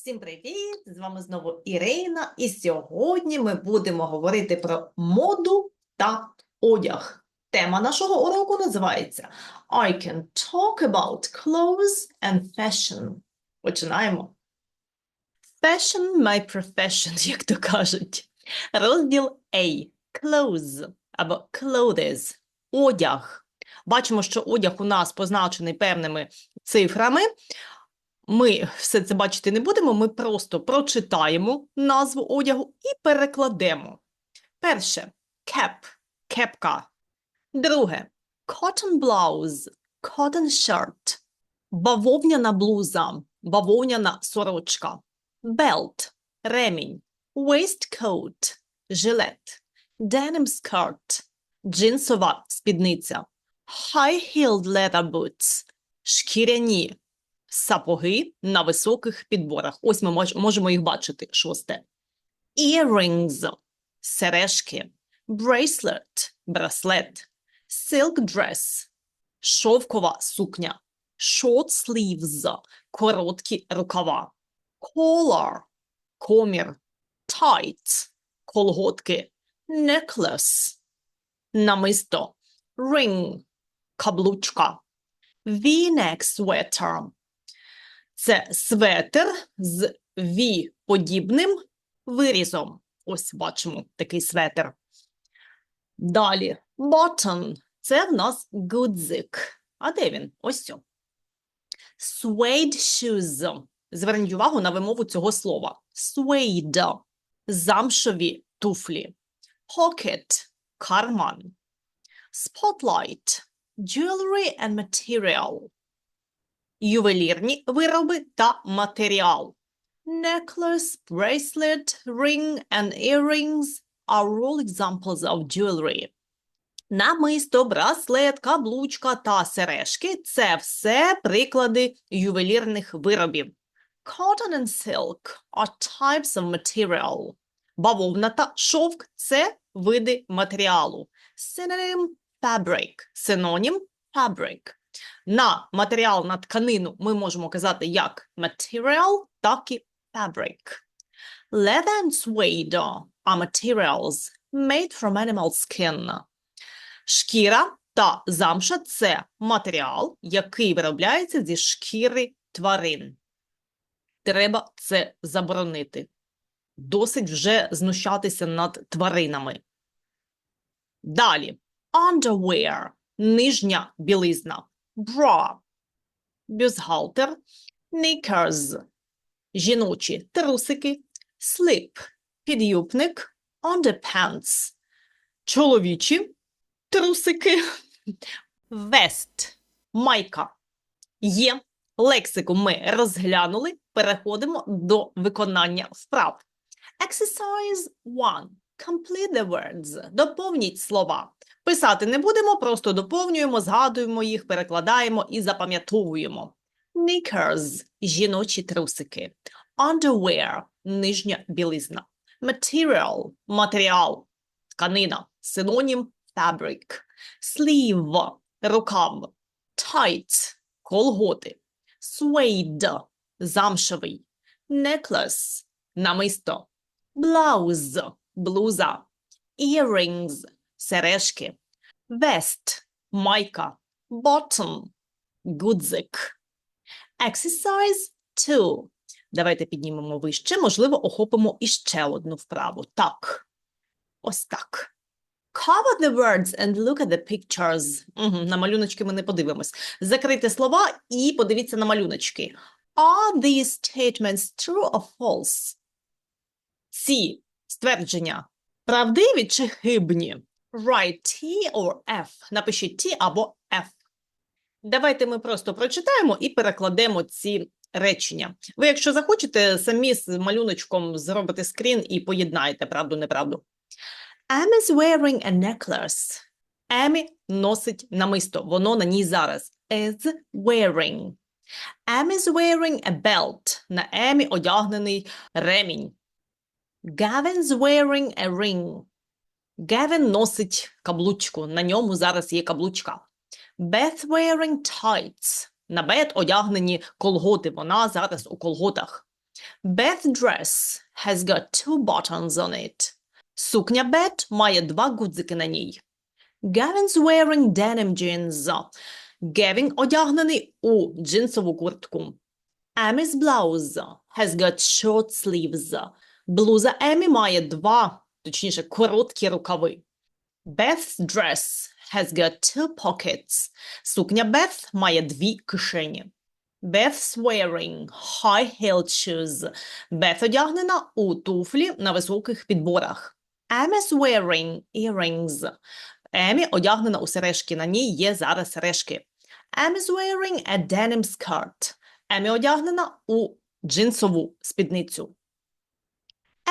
Всім привіт! З вами знову Ірина, і сьогодні ми будемо говорити про моду та одяг. Тема нашого уроку називається I can talk about clothes and fashion. Починаємо. Fashion my profession, як то кажуть. Розділ A. Clothes або clothes. Одяг. Бачимо, що одяг у нас позначений певними цифрами. Ми все це бачити не будемо, ми просто прочитаємо назву одягу і перекладемо. Перше cap – кепка. Друге cotton blouse – cotton shirt. Бавовняна блуза, бавовняна сорочка. Belt – ремінь. Waistcoat – жилет. Denim skirt – джинсова спідниця. High-heeled leather boots – шкіряні сапоги на високих підборах. Ось ми можемо їх бачити. Шосте. Earrings – сережки. Bracelet – браслет. Silk dress – шовкова сукня. Short sleeves – короткі рукава. Collar – комір. Tights – колготки. Necklace – намисто. Ring – каблучка. V-neck sweater – це светр з V-подібним вирізом. Ось бачимо такий светр. Далі button – це в нас гудзик. А де він? Ось цьо. Suede shoes. Зверніть увагу на вимову цього слова. Suede – замшові туфлі. Pocket – карман. Spotlight – jewelry and material ювелірні вироби та матеріал. Necklace, bracelet, ring and earrings are all examples of jewelry. Намисто, браслет, каблучка та сережки – це все приклади ювелірних виробів. Cotton and silk are types of material. Бавовна та шовк – це види матеріалу. Synonym – fabric. Синонім – fabric. На матеріал, на тканину ми можемо казати як material, так і fabric. Leather and suede are materials made from animal skin. Шкіра та замша – це матеріал, який виробляється зі шкіри тварин. Треба це заборонити. Досить вже знущатися над тваринами. Далі. Underwear – нижня білизна bra, бюстгальтер, knickers, жіночі трусики, slip, підюбник, underpants, чоловічі трусики, vest, майка. Є лексику ми розглянули, переходимо до виконання вправ. Exercise 1. Complete the words. Доповніть слова. Писати не будемо, просто доповнюємо, згадуємо їх, перекладаємо і запам'ятовуємо. Knickers – жіночі трусики. Underwear – нижня білизна. Material – матеріал, тканина. Синонім – fabric. Sleeve – рукав. Tight – колготи. Suede – замшевий. Necklace – намисто. Blouse – блуза. Earrings – сережки. Vest – майка. Bottom – гудзик. Exercise 2. Давайте піднімемо вище, можливо, охопимо іще одну вправу. Так. Ось так. Cover the words and look at the pictures. Угу, на малюночки ми не подивимось. Закрийте слова і подивіться на малюночки. Are these statements true or false? Ці ствердження правдиві чи хибні? Write T or F. Напишіть T або F. Давайте ми просто прочитаємо і перекладемо ці речення. Ви, якщо захочете, самі з малюночком зробите скрін і поєднаєте правду-неправду. Emma is wearing a necklace. Емі носить намисто. Воно на ній зараз. Is wearing. Emma is wearing a belt. На Емі одягнений ремінь. Gavin's wearing a ring. Гевін носить каблучку. На ньому зараз є каблучка. Beth wearing tights. На Бет одягнені колготи. Вона зараз у колготах. Beth's dress has got two buttons on it. Сукня Бет має два гудзики на ній. Gavin's wearing denim jeans. Гевін одягнений у джинсову куртку. Emmy's blouse has got short sleeves. Блуза Емі має два, точніше, короткі рукави. Beth's dress has got two pockets. Сукня Бeth має дві кишені. Beth's wearing high-heeled shoes. Бeth одягнена у туфлі на високих підборах. Emmy's wearing earrings. Емі одягнена у сережки. На ній є зараз сережки. Emmy's wearing a denim skirt. Емі одягнена у джинсову спідницю.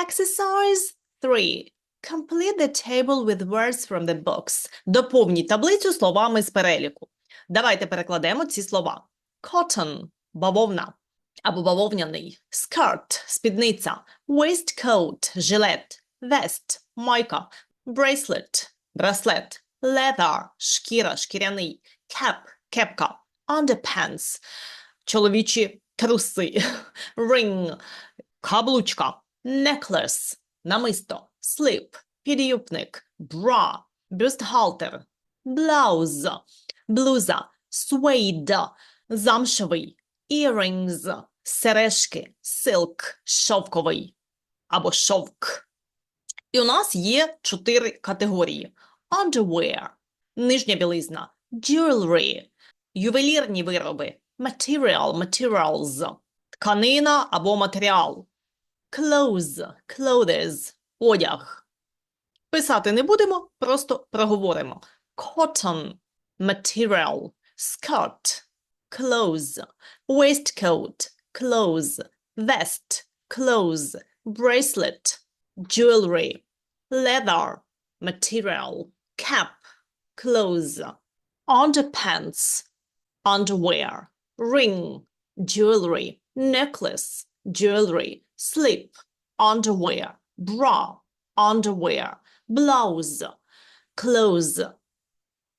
Exercise 3. Complete the table with words from the box. Доповніть таблицю словами з переліку. Давайте перекладемо ці слова. Cotton – бавовна або бавовняний. Skirt – спідниця. Waistcoat – жилет. Vest – майка. Bracelet – браслет. Leather – шкіра, шкіряний. Cap – кепка. Underpants – чоловічі труси. Ring – каблучка. Necklace – намисто. Slip – підюбник. Bra – бюстгальтер. Blouse – блуза. Suede – замшевий. Earrings – сережки. Silk – шовковий або шовк. І у нас є чотири категорії. Underwear – нижня білизна. Jewelry – ювелірні вироби. Material – materials – тканина або матеріал. Clothes – clothes – одяг. Писати не будемо, просто проговоримо. Cotton – material. Skirt – clothes. Waistcoat – clothes. Vest – clothes. Bracelet – jewelry. Leather – material. Cap – clothes. Underpants – underwear. Ring – jewelry. Necklace – jewelry. Slip – underwear. Bra – underwear. Blouse – clothes.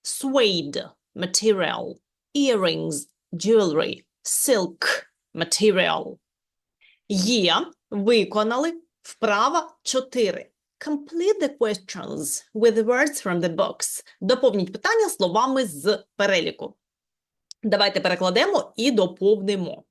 Suede – material. Earrings – jewelry. Silk – material. Є, виконали, вправа 4. Complete the questions with words from the box. Доповніть питання словами з переліку. Давайте перекладемо і доповнимо.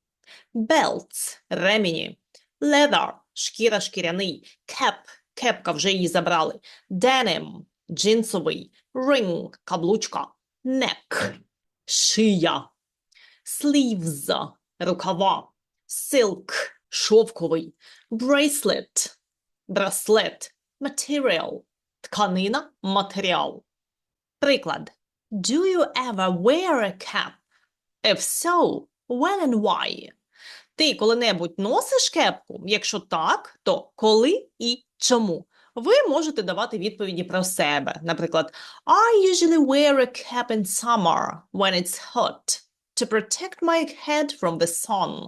Belts – ремені. Leather – шкіра, шкіряний. Cap – кепка, вже її забрали. Denim – джинсовий. Ring – каблучка. Neck – шия. Sleeves – рукава. Silk – шовковий. Bracelet – браслет. Material – тканина, матеріал. Приклад. Do you ever wear a cap? If so, when and why? Ти коли-небудь носиш кепку? Якщо так, то коли і чому? Ви можете давати відповіді про себе. Наприклад, I usually wear a cap in summer when it's hot to protect my head from the sun.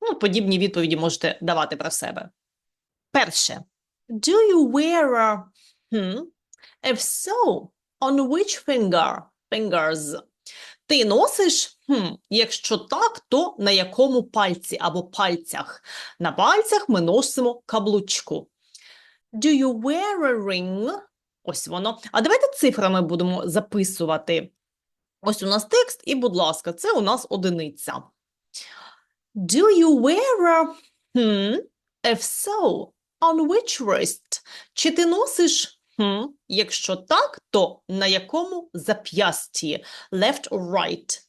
Ну, подібні відповіді можете давати про себе. Перше. Do you wear a... Hmm? If so, on which finger? Fingers. Ти носиш? Хм, якщо так, то на якому пальці або пальцях? На пальцях ми носимо каблучку. Do you wear a ring? Ось воно. А давайте цифрами будемо записувати. Ось у нас текст, і, будь ласка, це у нас одиниця. Do you wear a... Hmm? If so, on which wrist? Чи ти носиш? Hmm? Якщо так, то на якому зап'ясті? Left or right?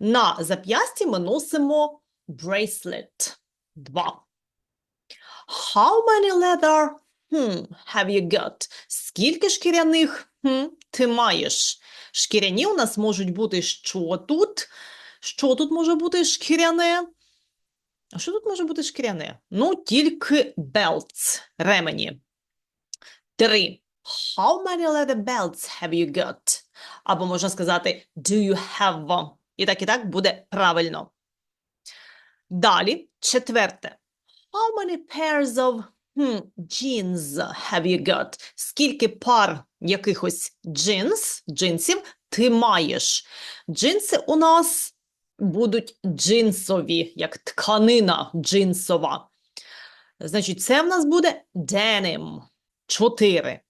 На зап'ясті ми носимо bracelet. Два. How many leather hmm, have you got? Скільки шкіряних hmm, ти маєш? Шкіряні у нас можуть бути що тут? Що тут може бути шкіряне? А що тут може бути шкіряне? Ну, тільки belts, ремені. Три. How many leather belts have you got? Або можна сказати do you have? І так, і так буде правильно. Далі, четверте. How many pairs of hmm, jeans have you got? Скільки пар якихось джинс, джинсів ти маєш? Джинси у нас будуть джинсові, як тканина джинсова. Значить, це в нас буде denim. Чотири.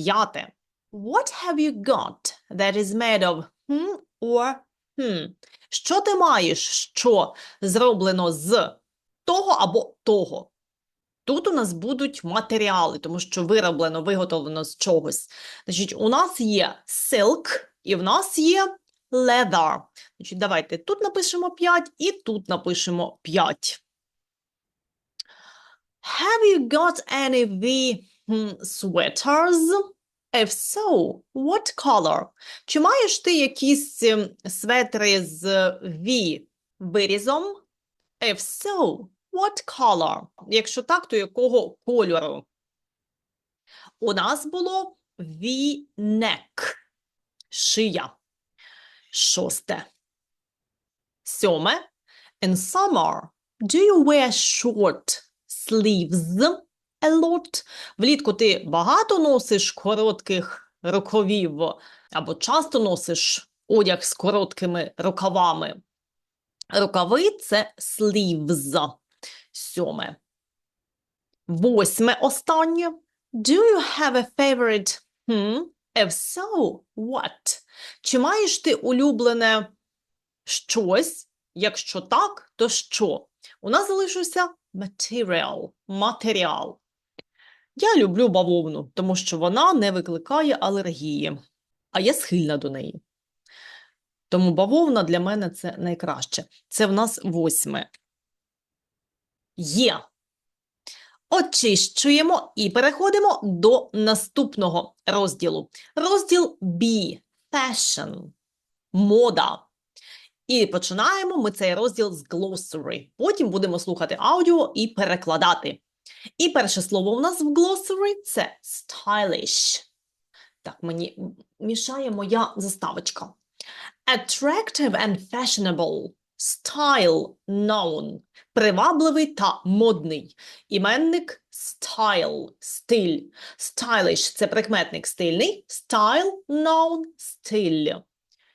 П'яте. What have you got that is made of hmm or hmm? Що ти маєш, що зроблено з того або того? Тут у нас будуть матеріали, тому що вироблено, виготовлено з чогось. Значить, у нас є silk і в нас є leather. Значить, давайте тут напишемо 5 і тут напишемо 5. Have you got any hmm, sweaters? If so, what color? Чи маєш ти якісь ем, светри з V вирізом? If so, what color? Якщо так, то якого кольору? У нас було V-neck. Шия. Шосте. Сьоме. In summer, do you wear short sleeves a lot? Влітку ти багато носиш коротких рукавів або часто носиш одяг з короткими рукавами. Рукави це sleeves. Сьоме. Восьме останнє. Do you have a favorite? Hmm? If so, what? Чи маєш ти улюблене щось? Якщо так, то що? У нас залишився material, матеріал. Я люблю бавовну, тому що вона не викликає алергії, а я схильна до неї. Тому бавовна для мене це найкраще. Це в нас восьме. Є. Очищуємо і переходимо до наступного розділу. Розділ B. Fashion. Мода. І починаємо ми цей розділ з glossary. Потім будемо слухати аудіо і перекладати. І перше слово у нас в glossary – це stylish. Так, мені мішає моя заставочка. Attractive and fashionable. Style known. Привабливий та модний. Іменник style, стиль. Stylish – це прикметник стильний. Style known – стиль.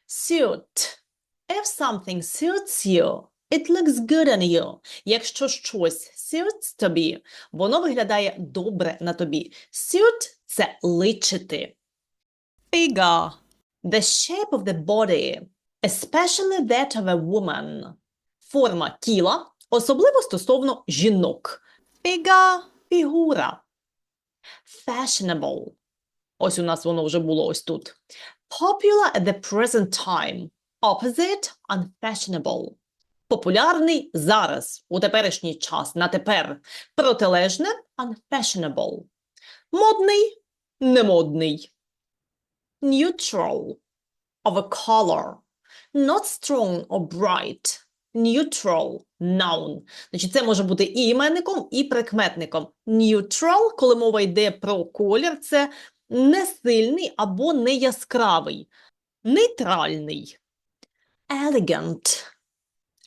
Suit. If something suits you, it looks good on you. Якщо щось suits тобі, воно виглядає добре на тобі. Suit – це личити. Figure. The shape of the body, especially that of a woman. Форма тіла, особливо стосовно жінок. Figure – фігура. Fashionable. Ось у нас воно вже було ось тут. Popular at the present time. Opposite – unfashionable. Популярний зараз, у теперішній час, на тепер. Протилежне – unfashionable. Модний – немодний. Neutral – of a color. Not strong or bright. Neutral – noun. Значить, це може бути і іменником, і прикметником. Neutral, коли мова йде про колір, це не сильний або не яскравий. Нейтральний. Elegant.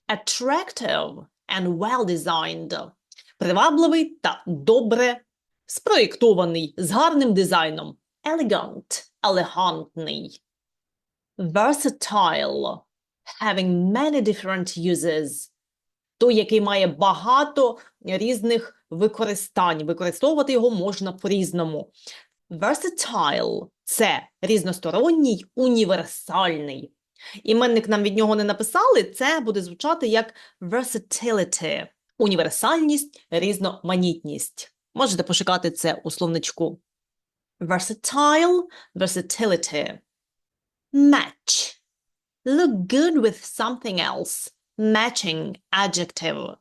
Attractive and well-designed. Привабливий та добре спроєктований, з гарним дизайном. Elegant – елегантний. Versatile – having many different uses. Той, який має багато різних використань. Використовувати його можна по-різному. Versatile – це різносторонній, універсальний. Іменник нам від нього не написали, це буде звучати як versatility – універсальність, різноманітність. Можете пошукати це у словничку. Versatile – versatility. Match – look good with something else. Matching – adjective.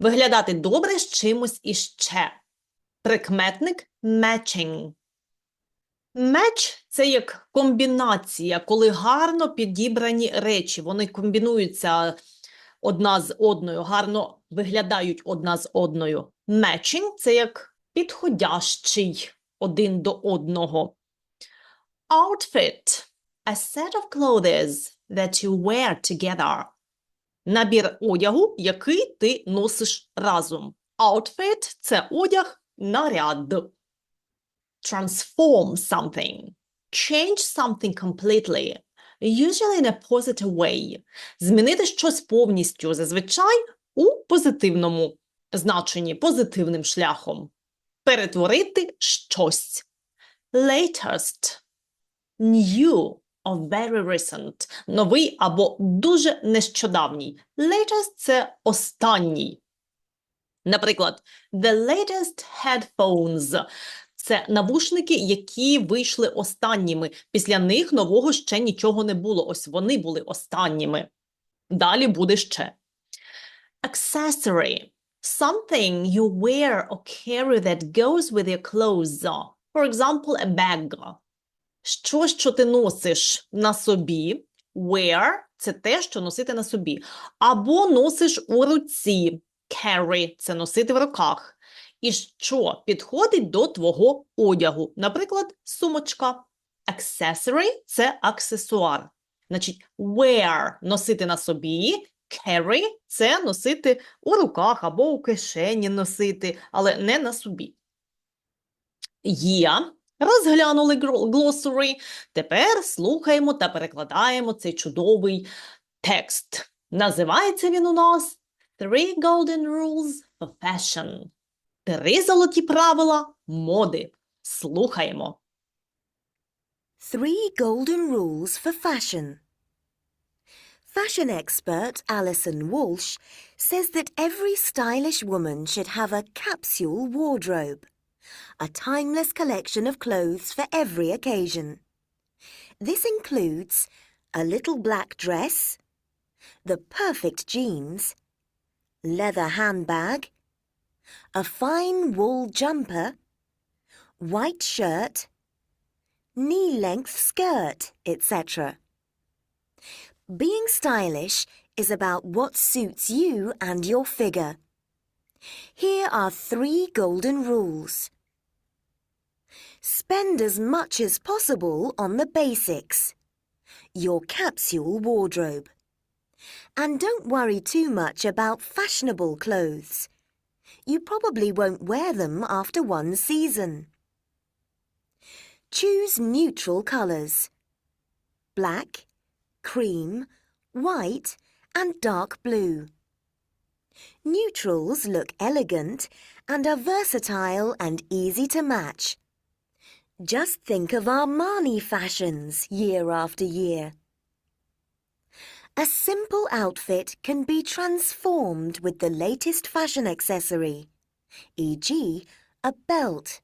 Виглядати добре з чимось іще. Прикметник – matching. Меч це як комбінація, коли гарно підібрані речі. Вони комбінуються одна з одною, гарно виглядають одна з одною. Matching – це як підходящий один до одного. Outfit – a set of clothes that you wear together. Набір одягу, який ти носиш разом. Outfit – це одяг, наряд transform something, change something completely, usually in a positive way. Змінити щось повністю, зазвичай у позитивному значенні позитивним шляхом. Перетворити щось. Latest, new or very recent. Новий або дуже нещодавній. Latest – це останній. Наприклад, the latest headphones – це навушники, які вийшли останніми. Після них нового ще нічого не було. Ось вони були останніми. Далі буде ще. Accessory – something you wear or carry that goes with your clothes. For example, a bag. Що, що ти носиш на собі. Wear – це те, що носити на собі. Або носиш у руці. Carry – це носити в руках. І що підходить до твого одягу. Наприклад, сумочка. Accessory – це аксесуар. Значить, wear – носити на собі. Carry – це носити у руках або у кишені носити, але не на собі. Є. Розглянули glossary. Тепер слухаємо та перекладаємо цей чудовий текст. Називається він у нас Three Golden Rules for Fashion. Три золоті правила моди. Слухаємо. Three golden rules for fashion. Fashion expert Alison Walsh says that every stylish woman should have a capsule wardrobe, a timeless collection of clothes for every occasion. This includes a little black dress, the perfect jeans, leather handbag, a fine wool jumper, white shirt, knee-length skirt, etc. Being stylish is about what suits you and your figure. Here are three golden rules. Spend as much as possible on the basics, your capsule wardrobe. And don't worry too much about fashionable clothes. You probably won't wear them after one season. Choose neutral colours black, cream, white, and dark blue. Neutrals look elegant and are versatile and easy to match. Just think of Armani fashions year after year. A simple outfit can be transformed with the latest fashion accessory, e.g., a belt.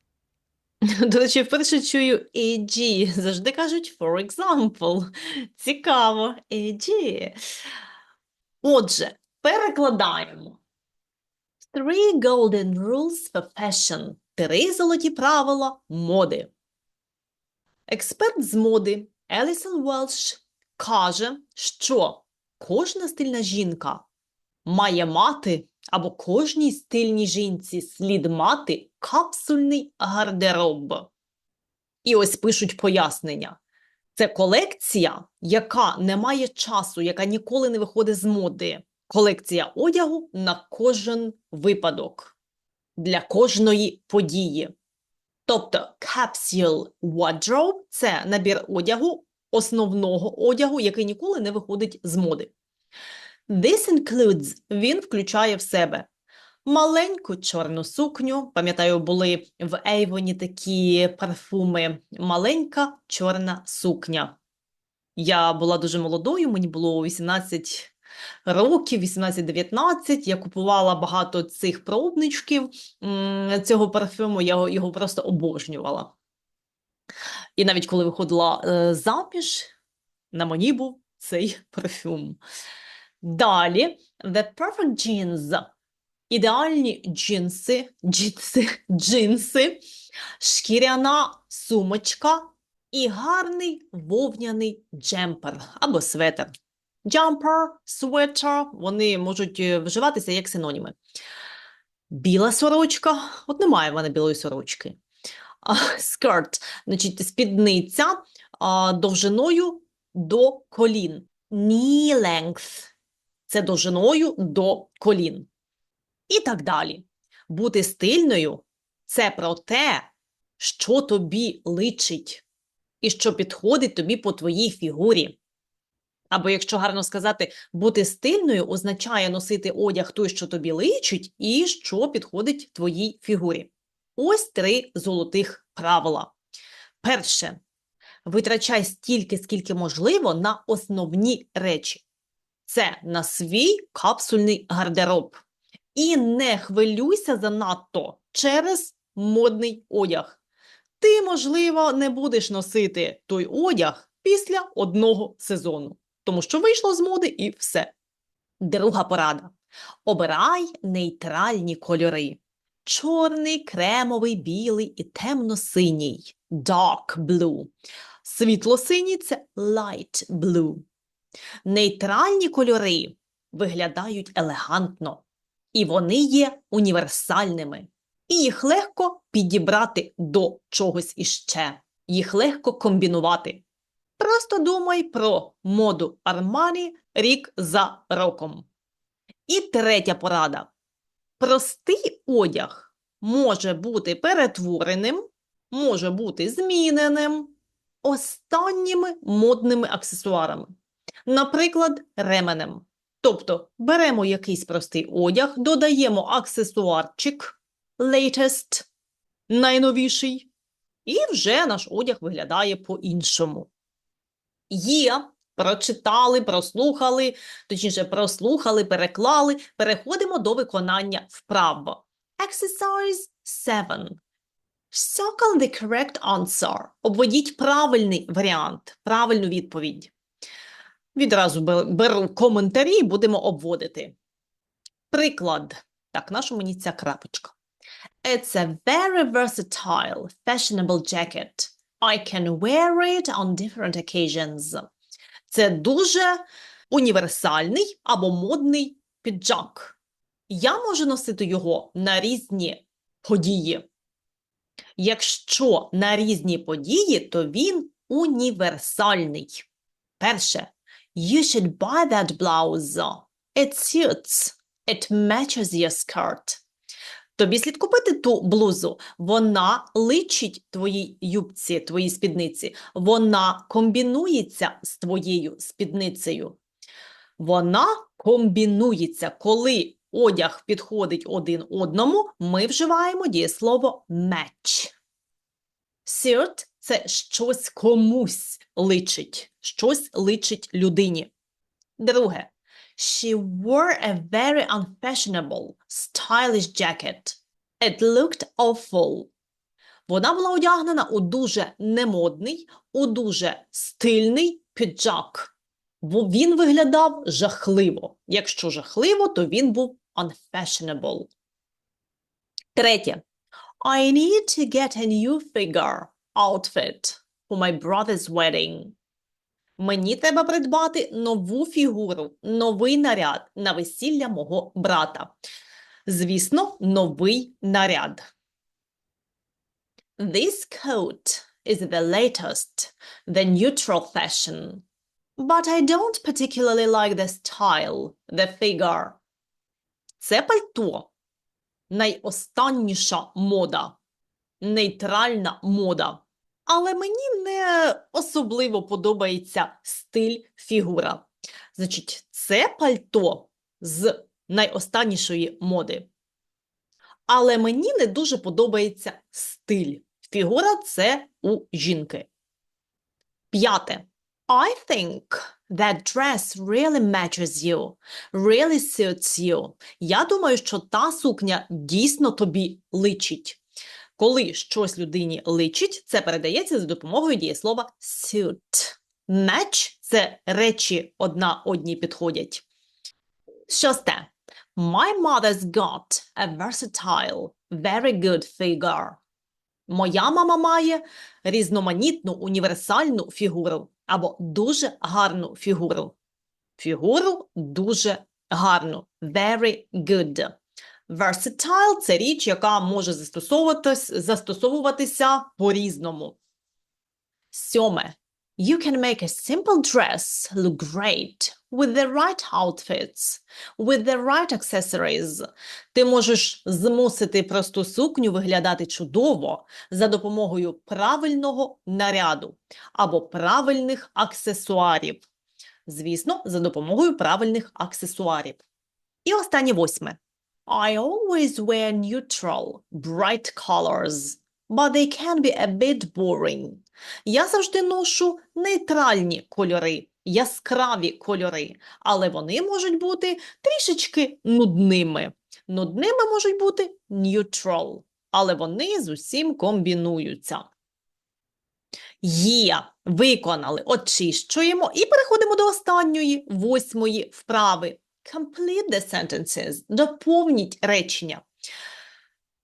До речі, вперше чую AG. Завжди кажуть for example. Цікаво. AG. Отже, перекладаємо. Three golden rules for fashion. Три золоті правила моди. Експерт з моди Елісон Велш каже, що кожна стильна жінка має мати або кожній стильній жінці слід мати капсульний гардероб. І ось пишуть пояснення. Це колекція, яка не має часу, яка ніколи не виходить з моди. Колекція одягу на кожен випадок, для кожної події. Тобто capsule wardrobe – це набір одягу, основного одягу, який ніколи не виходить з моди. This includes – він включає в себе маленьку чорну сукню. Пам'ятаю, були в Ейвоні такі парфуми. Маленька чорна сукня. Я була дуже молодою, мені було 18 років, 18-19. Я купувала багато цих пробничків цього парфюму, я його- просто обожнювала. І навіть коли виходила е, заміж, на мені був цей парфюм. Далі, The Perfect Jeans. Ідеальні джинси, джинси, джинси, шкіряна сумочка і гарний вовняний джемпер або светр. Jumper, sweater, вони можуть е, вживатися як синоніми. Біла сорочка, от немає в мене білої сорочки. Skirt, значить, спідниця довжиною до колін. Knee length – це довжиною до колін. І так далі. Бути стильною – це про те, що тобі личить і що підходить тобі по твоїй фігурі. Або, якщо гарно сказати, бути стильною означає носити одяг той, що тобі личить, і що підходить твоїй фігурі. Ось три золотих правила. Перше. Витрачай стільки, скільки можливо, на основні речі. Це на свій капсульний гардероб. І не хвилюйся занадто через модний одяг. Ти, можливо, не будеш носити той одяг після одного сезону, тому що вийшло з моди і все. Друга порада. Обирай нейтральні кольори. Чорний, кремовий, білий і темно-синій – dark blue. Світло-синій – це light blue. Нейтральні кольори виглядають елегантно, і вони є універсальними. І їх легко підібрати до чогось іще. Їх легко комбінувати. Просто думай про моду Armani рік за роком. І третя порада. Простий одяг може бути перетвореним, може бути зміненим останніми модними аксесуарами. Наприклад, ременем. Тобто беремо якийсь простий одяг, додаємо аксесуарчик latest, найновіший, і вже наш одяг виглядає по-іншому. Є, прочитали, прослухали, точніше, прослухали, переклали. Переходимо до виконання вправ. Exercise 7. Circle the correct answer. Обведіть правильний варіант, правильну відповідь. Відразу бе- беру коментарі і будемо обводити. Приклад. Так, наша мені ця крапочка. It's a very versatile, fashionable jacket. I can wear it on different occasions. Це дуже універсальний або модний піджак. Я можу носити його на різні події. Якщо на різні події, то він універсальний. Перше. You should buy that blouse. It suits. It matches your skirt. Тобі слід купити ту блузу. Вона личить твоїй юбці, твоїй спідниці. Вона комбінується з твоєю спідницею. Вона комбінується. Коли одяг підходить один одному, ми вживаємо дієслово match. Suit – це щось комусь личить, щось личить людині. Друге. She wore a very unfashionable, stylish jacket. It looked awful. Вона була одягнена у дуже немодний, у дуже стильний піджак. Бо він виглядав жахливо. Якщо жахливо, то він був unfashionable. Третє. I need to get a new figure outfit for my brother's wedding. Мені треба придбати нову фігуру, новий наряд на весілля мого брата. Звісно, новий наряд. This coat is the latest, the neutral fashion. But I don't particularly like the style, the figure. Це пальто. Найостанніша мода. Нейтральна мода. Але мені не особливо подобається стиль фігура. Значить, це пальто з найостаннішої моди. Але мені не дуже подобається стиль. Фігура це у жінки. П'яте. I think that dress really matches you, really suits you. Я думаю, що та сукня дійсно тобі личить. Коли щось людині личить, це передається за допомогою дієслова suit. Match – це речі одна одній підходять. Шосте. My mother's got a versatile, very good figure. Моя мама має різноманітну універсальну фігуру або дуже гарну фігуру. Фігуру дуже гарну. Very good. Versatile – це річ, яка може застосовуватись, застосовуватися по-різному. Сьоме. You can make a simple dress look great with the right outfits, with the right accessories. Ти можеш змусити просту сукню виглядати чудово за допомогою правильного наряду або правильних аксесуарів. Звісно, за допомогою правильних аксесуарів. І останнє восьме. I always wear neutral, bright colors, but they can be a bit boring. Я завжди ношу нейтральні кольори, яскраві кольори, але вони можуть бути трішечки нудними. Нудними можуть бути neutral, але вони з усім комбінуються. Є, виконали, очищуємо і переходимо до останньої, восьмої вправи. Complete the sentences. Доповніть речення.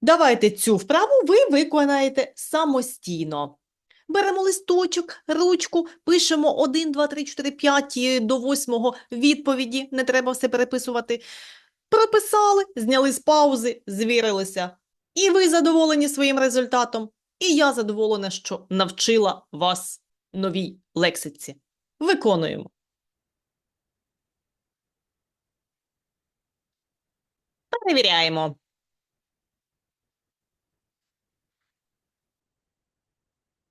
Давайте цю вправу ви виконаєте самостійно. Беремо листочок, ручку, пишемо 1, 2, 3, 4, 5 до 8 відповіді, не треба все переписувати. Прописали, зняли з паузи, звірилися. І ви задоволені своїм результатом, і я задоволена, що навчила вас новій лексиці. Виконуємо. Перевіряємо.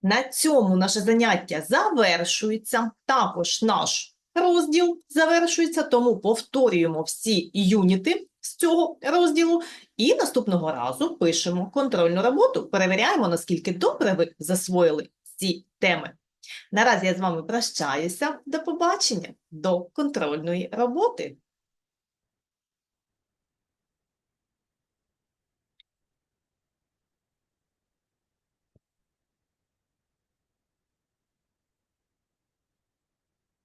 На цьому наше заняття завершується. Також наш розділ завершується, тому повторюємо всі юніти з цього розділу і наступного разу пишемо контрольну роботу, перевіряємо, наскільки добре ви засвоїли ці теми. Наразі я з вами прощаюся. До побачення, до контрольної роботи.